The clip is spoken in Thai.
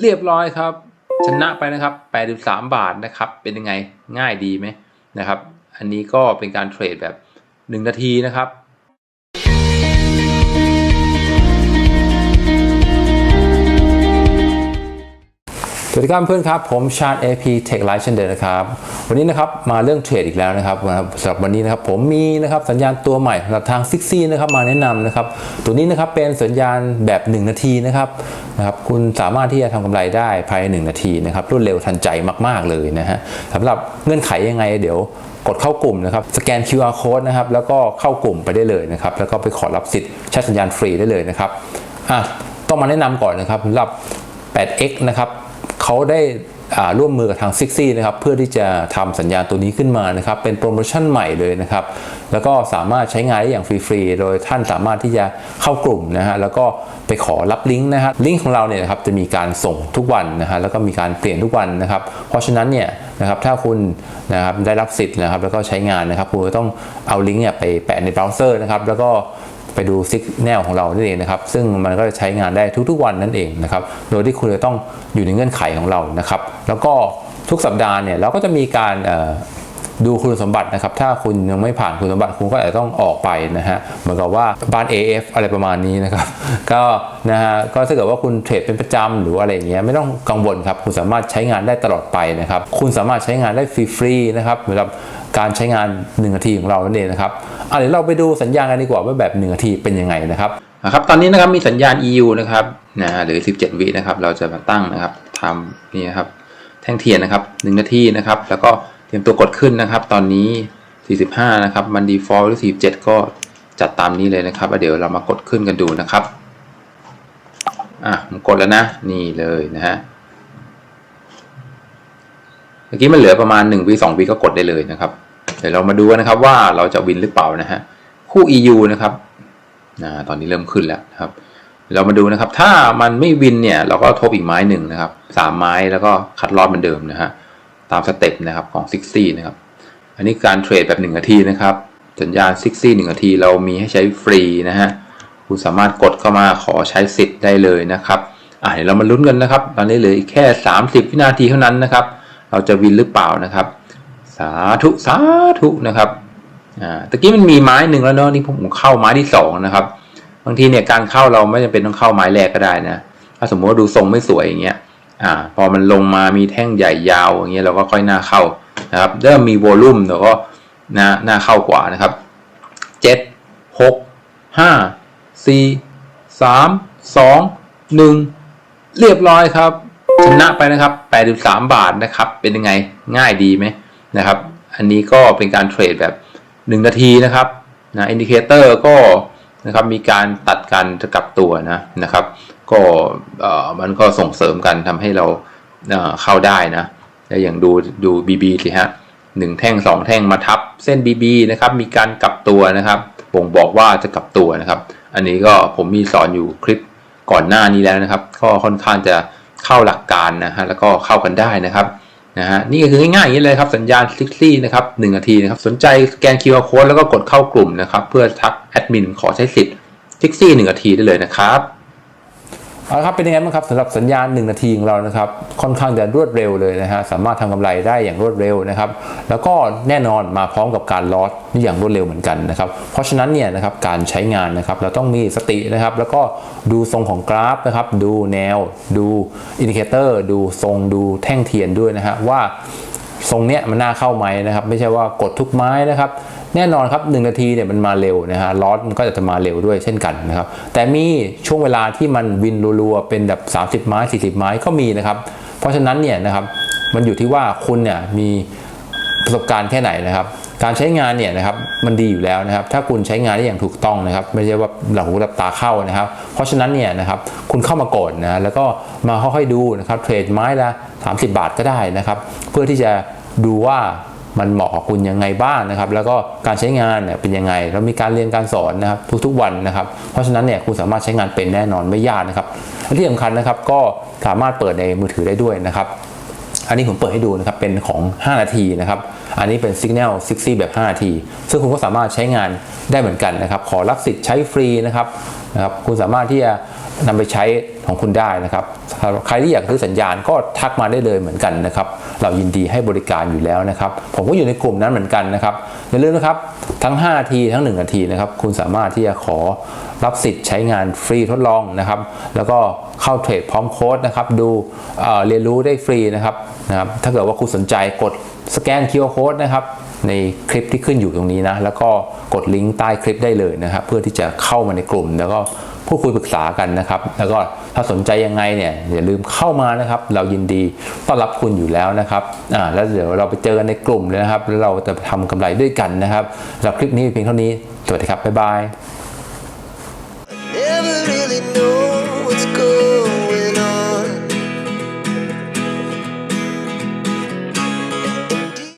เรียบร้อยครับ ชนะไปนะครับ 83 บาทนะครับ เป็นยังไงง่ายดีไหมนะครับ อันนี้ก็เป็นการเทรดแบบ 1 นาทีนะครับ สวัสดีครับเพื่อนครับ ผมชาญ AP Tech Live เช่นเดิมนะครับ วันนี้นะครับมาเรื่องเทรดอีกแล้วนะครับสำหรับวันนี้นะครับผมมีนะครับสัญญาณตัวใหม่สำหรับทางซิกซี่นะครับมาแนะนำนะครับตัวนี้นะครับเป็นสัญญาณแบบ 1 นาทีนะครับนะครับคุณสามารถที่จะทำกำไรได้ภายใน 1 นาทีนะครับรวดเร็วทันใจมาก ๆ เลยนะฮะสำหรับเงื่อนไขยังไงเดี๋ยวกดเข้ากลุ่มนะครับสแกน QR code นะครับแล้วก็เข้ากลุ่มไปได้เลยนะครับแล้วก็ไปขอรับสิทธิ์ใช้สัญญาณฟรีได้เลยนะครับอะต้องมาแนะนำก่อนนะครับสำหรับ 8x นะครับ เขาได้ร่วมมือกับทาง s i x ซี่นะครับเพื่อที่จะทำสัญญาณตัวนี้ขึ้นมานะครับ เป็นโปรโมชั่นใหม่เลยนะครับ แล้วก็สามารถใช้งานได้อย่างฟรีๆ โดยท่านสามารถที่จะเข้ากลุ่มนะฮะแล้วก็ไปขอรับลิงก์นะฮะลิงก์ของเราเนี่ยนะครับจะมีการส่งทุกวันนะฮะแล้วก็มีการเปลี่ยนทุกวันนะครับ เพราะฉะนั้นเนี่ยนะครับถ้าคุณนะครับได้รับสิทธิ์นะครับแล้วก็ใช้งานนะครับคุณต้องเอาลิงก์เนี่ยไปแปะในเบราว์เซอร์นะครับแล้วก็ ไปดูซิกแนลของเรานั่นเองนะครับ ซึ่งมันก็จะใช้งานได้ทุกๆวันนั่นเองนะครับ โดยที่คุณจะต้องอยู่ในเงื่อนไขของเรานะครับ แล้วก็ทุกสัปดาห์เนี่ยเราก็จะมีการดูคุณสมบัตินะครับ ถ้าคุณยังไม่ผ่านคุณสมบัติคุณก็อาจจะต้องออกไปนะฮะ เหมือนกับว่าบ้าน AF อะไรประมาณนี้นะครับ ก็นะฮะ ก็ถ้าเกิดว่าคุณเทรดเป็นประจำหรืออะไรอย่างเงี้ยไม่ต้องกังวลครับ คุณสามารถใช้งานได้ตลอดไปนะครับ คุณสามารถใช้งานได้ฟรีๆนะครับสำหรับ การใช้งาน 1 นาทีของเรานั่นเองนะครับเดี๋ยวเราไปดูสัญญาณกันดีกว่าว่าแบบ 1 นาทีเป็นยังไงนะครับครับตอนนี้นะครับมีสัญญาณ EU นะครับนะหรือ 17 วินะครับ เราจะมาตั้งนะครับทำนี่นครับแท่งเทียนนะครับ 1 นาทีนะครับ แล้วก็เตรียมตัวกดขึ้นนะครับ ตอนนี้ 45 นะครับ มัน default หรือ 47 ก็จัดตามนี้เลยนะครับเดี๋ยวเรามากดขึ้นกันดูนะครับอะผมกดแล้วนะ นี่เลยนะฮะเมื่อกี้มันเหลือประมาณ1วิ2วิก็กดได้เลยนะครับ เดี๋ยวเรามาดูกันนะครับว่าเราจะวินหรือเปล่านะฮะคู่ EU นะครับนะตอนนี้เริ่มขึ้นแล้วนะครับ เรามาดูนะครับ ถ้ามันไม่วินเนี่ย เราก็ทบอีกไม้หนึ่งนะครับสามไม้แล้วก็คัดลอดเหมือนเดิมนะฮะตามสเต็ปนะครับของซิกซี่นะครับ อันนี้การเทรดแบบ1นาทีนะครับสัญญาณซิกซี่หนึ่งนาทีเรามีให้ใช้ฟรีนะฮะคุณสามารถกดเข้ามาขอใช้สิทธิ์ได้เลยนะครับอ่าเดี๋ยวเรามาลุ้นกันนะครับ ตอนนี้เหลืออีกแค่ 30 วินาทีเท่านั้นนะครับ เราจะวินหรือเปล่านะครับ สาธุสาธุนะครับอ่าตะกี้มันมีไม้หนึ่งแล้วเนาะนี่ผมเข้าไม้ที่สองนะครับ บางทีเนี่ยการเข้าเราไม่จำเป็นต้องเข้าไม้แรกก็ได้นะถ้าสมมติว่าดูทรงไม่สวยอย่างเงี้ยอ่า พอมันลงมามีแท่งใหญ่ยาวอย่างเงี้ยเราก็ค่อยหน้าเข้านะครับเริ่มมีโวลุ่มเราก็หน้าหน้าเข้ากว่านะครับเจ็ดหกห้าสี่สามสองหนึ่งเรียบร้อยครับชนะไปนะครับ 83 บาทนะครับ เป็นยังไงง่ายดีไหม นะครับ อันนี้ก็เป็นการเทรดแบบ 1 นาทีนะครับนะอินดิเคเตอร์ก็นะครับมีการตัดกันจะกลับตัวนะนะครับ ก็เอ่อมันก็ส่งเสริมกันทำให้เราเอ่อเข้าได้นะแล้วอย่างดูดู BB สิฮะหนึ่งแท่งสองแท่งมาทับเส้น BB นะครับ มีการกลับตัวนะครับบ่งบอกว่าจะกลับตัวนะครับ อันนี้ก็ผมมีสอนอยู่คลิปก่อนหน้านี้แล้วนะครับ ก็ค่อนข้างจะเข้าหลักการนะฮะแล้วก็เข้ากันได้นะครับ นะฮะนี่ก็คือง่ายๆอย่างนี้เลยครับสัญญาณซิกซี่นะครับหนึ่งนาทีนะครับสนใจสแกน QR code แล้วก็กดเข้ากลุ่มนะครับเพื่อทักแอดมินขอใช้สิทธิ์ซิกซี่หนึ่งนาทีได้เลยนะครับ เอาละครับเป็นยังไงบ้างครับสำหรับสัญญาณ 1 นาทีของเรานะครับค่อนข้างจะรวดเร็วเลยนะฮะสามารถทำกำไรได้อย่างรวดเร็วนะครับ แล้วก็แน่นอนมาพร้อมกับการลอสนี่อย่างรวดเร็วเหมือนกันนะครับ เพราะฉะนั้นเนี่ยนะครับการใช้งานนะครับเราต้องมีสตินะครับ แล้วก็ดูทรงของกราฟนะครับ ดูแนว ดูอินดิเคเตอร์ดูทรงดูแท่งเทียนด้วยนะฮะว่าทรงเนี้ยมันน่าเข้าไหมนะครับ ไม่ใช่ว่ากดทุกไม้นะครับ แน่นอนครับ1นาทีเนี่ยมันมาเร็วนะฮะลอสมันก็จะมาเร็วด้วยเช่นกันนะครับ แต่มีช่วงเวลาที่มันวินรัวๆเป็นแบบ 30 ไม้ 40 ไม้ก็มีนะครับ เพราะฉะนั้นเนี่ยนะครับมันอยู่ที่ว่าคุณเนี่ยมีประสบการณ์แค่ไหนนะครับ การใช้งานเนี่ยนะครับมันดีอยู่แล้วนะครับ ถ้าคุณใช้งานได้อย่างถูกต้องนะครับ ไม่ใช่ว่าหลับหูหลับตาเข้านะครับ เพราะฉะนั้นเนี่ยนะครับคุณเข้ามาก่อนนะแล้วก็มาค่อยๆดูนะครับเทรดไม้ละ30 บาทก็ได้นะครับ เพื่อที่จะดูว่า มันเหมาะกับคุณยังไงบ้างนะครับ แล้วก็การใช้งานเนี่ยเป็นยังไง แล้วมีการเรียนการสอนนะครับทุกๆวันนะครับ เพราะฉะนั้นเนี่ยคุณสามารถใช้งานเป็นแน่นอนไม่ยากนะครับและที่สำคัญนะครับก็สามารถเปิดในมือถือได้ด้วยนะครับอันนี้ผมเปิดให้ดูนะครับ เป็นของ 5 นาทีนะครับ อันนี้เป็น Signal 60 แบบ 5 นาที ซึ่งคุณก็สามารถใช้งานได้เหมือนกันนะครับ ขอรับสิทธิ์ใช้ฟรีนะครับนะครับ คุณสามารถที่จะนำไปใช้ ของคุณได้นะครับใครที่อยากซื้อสัญญาณก็ทักมาได้เลยเหมือนกันนะครับ เรายินดีให้บริการอยู่แล้วนะครับ ผมก็อยู่ในกลุ่มนั้นเหมือนกันนะครับอย่าลืมนะครับทั้ง5นาทีทั้ง 1 นาทีนะครับ คุณสามารถที่จะขอรับสิทธิ์ใช้งานฟรีทดลองนะครับ แล้วก็เข้าเทรดพร้อมโค้ดนะครับ ดูเเรียนรู้ได้ฟรีนะครับนะครับ ถ้าเกิดว่าคุณสนใจกดสแกน QR Code นะครับในคลิปที่ขึ้นอยู่ตรงนี้นะ แล้วก็กดลิงก์ใต้คลิปได้เลยนะครับ เพื่อที่จะเข้ามาในกลุ่มแล้วก็ พูดคุยปรึกษากันนะครับ แล้วก็ถ้าสนใจยังไงเนี่ยอย่าลืมเข้ามานะครับ เรายินดีต้อนรับคุณอยู่แล้วนะครับอ่าแล้วเดี๋ยวเราไปเจอกันในกลุ่มเลยนะครับ แล้วเราจะทำกำไรด้วยกันนะครับสำหรับคลิปนี้เพียงเท่านี้ สวัสดีครับบ๊ายบาย